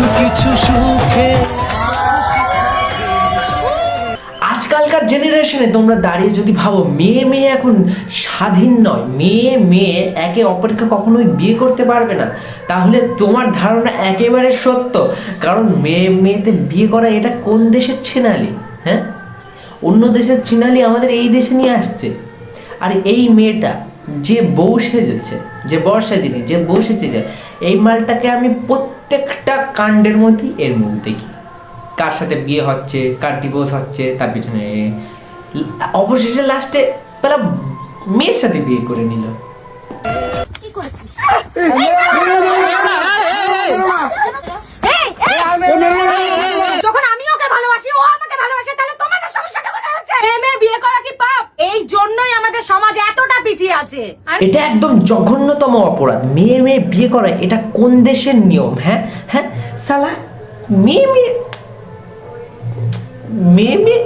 কিছু কিছু সুখে। আজকালকার জেনারেশনে তোমরা দাঁড়িয়ে যদি ভাবো, মেয়ে মেয়ে এখন স্বাধীন নয়, মেয়ে মেয়ে একে অপরকে কখনোই বিয়ে করতে পারবে না। তাহলে তোমার ধারণা একেবারে সত্য, কারণ মেয়ে মেয়েতে বিয়ে করা এটা কোন দেশের ছেনালি হ্যাঁ? অন্য দেশের ছিনালি আমাদের এই দেশে নিয়ে আসছে। আর এই মেয়েটা যে বউ সেজেছে, যে বর সাজিনি, যে বউ সেজেছে, এই মালটাকে আমি প্রত্যেকটা কাণ্ডের মধ্যেই এর মুখ দেখি কার সাথে বিয়ে হচ্ছে কার ডিভোর্স হচ্ছে তার পিছনে অবশেষে লাস্টে পেলা মেয়ের সাথে বিয়ে করে নিল যখন আমি ওকে ভালোবাসি ও আমাকে ভালোবাসে তাহলে তোমাদের সমস্যাটা কোথায় হচ্ছে প্রেমে বিয়ে করা কি পাপ এই জন্যই আমাদের সমাজ এতটা আছে। এটা একদম জঘন্যতম অপরাধ। মেয়ে মেয়ে বিয়ে করা এটা কোন দেশের নিয়ম হ্যাঁ? হ্যাঁ? সালা মেয়ে মেয়ে মেয়ে মেয়ে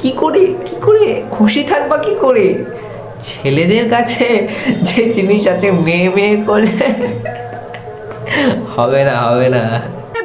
কি করে কি করে? খুশি থাকবা কি করে? ছেলেদের কাছে যে জিনিস আছে মেয়ে মেয়ে করলে হবে না হবে না।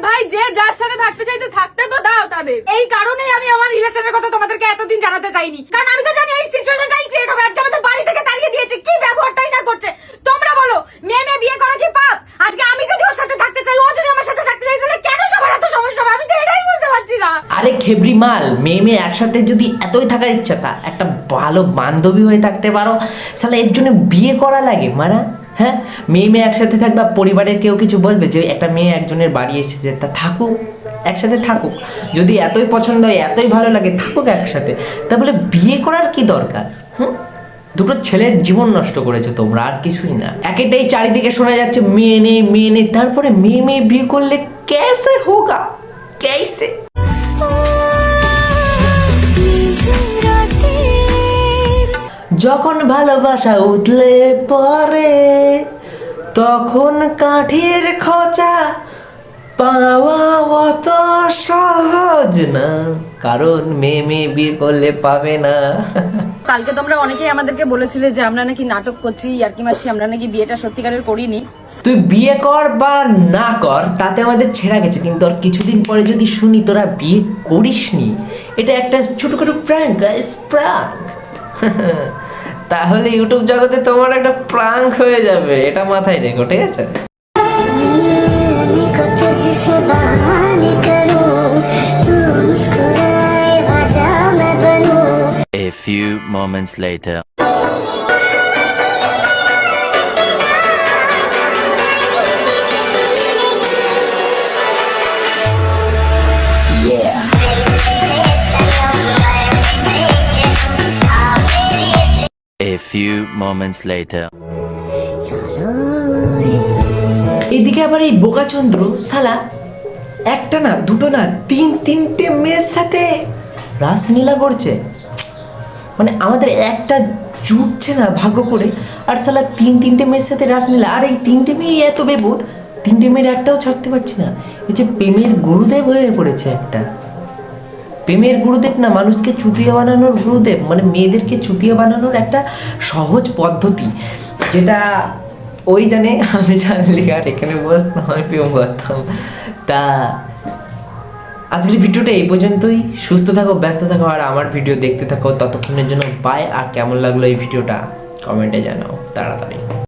ভাই যে যার সাথে থাকতে চাইতে থাকতে তো দাও তাদের। এই কারণেই আমি আমার রিলেশনের কথা তোমাদেরকে এতদিন জানাতে চাইনি। কারণ আমি তো জানি এই সিচুয়েশনটাই ক্রিয়েট হবে আজকে আমাদের বাড়ি থেকে তাড়িয়ে দিয়েছে কি ব্যবহারটাই না করছে তোমরা বলো মেয়ে মেয়ে বিয়ে করা কি পাপ আজকে আমি যদি ওর সাথে থাকতে চাই ও যদি আমার সাথে থাকতে চাই তাহলে কেন সবার এত সমস্যা হবে আমি তো এটাই বুঝতে পারছি না আরে খেবরি মাল, মেয়ে মেয়ে একসাথে যদি এতই থাকার ইচ্ছা, তা একটা ভালো বান্ধবী হয়ে থাকতে পারো। তাহলে এর জন্য বিয়ে করা লাগে, মারা? হ্যাঁ? মেয়ে মেয়ে একসাথে থাকবা, পরিবারের কেউ কিছু বলবে যে, একটা মেয়ে একজনের বাড়ি এসেছে। তা থাকুক, একসাথে থাকুক। যদি এতই পছন্দ হয়, এতই ভালো লাগে, থাকুক একসাথে। তা বলে, বিয়ে করার কি দরকার? হুম? দুটো ছেলের জীবন নষ্ট করেছ তোমরা, আর কিছুই না। একেটাই চারিদিকে শোনা যাচ্ছে, মেয়ে নেই মেয়ে নেই। তারপরে মেয়ে মেয়ে বিয়ে করলে ক্যাসে হোগা ক্যাসে যখন ভালোবাসা উঠলে পরে তখন কাঠের খচা পাওয়া অত সহজ না। কারণ মেয়ে মেয়ে বিয়ে করলে পাবে না। কালকে তোমরা অনেকেই আমাদেরকে বলেছিলে যে আমরা নাকি নাটক করছি ইয়ার্কি মারছি আমরা নাকি বিয়েটা সত্যিকারের করিনি। তুই বিয়ে কর বা না কর তাতে আমাদের ছেঁড়া গেছে। কিন্তু আর কিছুদিন পরে যদি শুনি তোরা বিয়ে করিসনি এটা একটা ছোটখাটো প্র্যাঙ্ক গাইস প্র্যাঙ্ক তাহলে ইউটিউব জগতে তোমার একটা প্রাঙ্ক হয়ে যাবে এটা মাথায় রেখো, ঠিক আছে A few moments later. Few moments later. এদিকে আবার এই বোকাচন্দ্র সালা একটা না, দুটো না, তিন, তিনটে মেয়ের সাথে রাসলীলা করছে। মানে আমাদের একটা জুটছে না ভাগ্য করে, আর সালা তিন, তিনটে মেয়ের সাথে রাসলীলা আর এই তিনটে মেয়ে এত বেবোধ, তিনটে মেয়ের একটাও ছাড়তে পারছি না। এই যে প্রেমের গুরুদেব হয়ে পড়েছে একটা। প্রেমের গুরুদেব না, মানুষকে চুতিয়া বানানোর গুরুদেব মানে মেয়েদেরকে চুতিয়া বানানোর একটা সহজ পদ্ধতি, যেটা ওই জানে আমি জানলি আর এখানে বসতাম আমি প্রেম করতাম। তা আজকের ভিডিওটা এই পর্যন্তই। সুস্থ থাকো, ব্যস্ত থাকো, আর আমার ভিডিও দেখতে থাকো। ততক্ষণের জন্য বাই আর কেমন লাগল এই ভিডিওটা? কমেন্টে জানাও, তাড়াতাড়ি।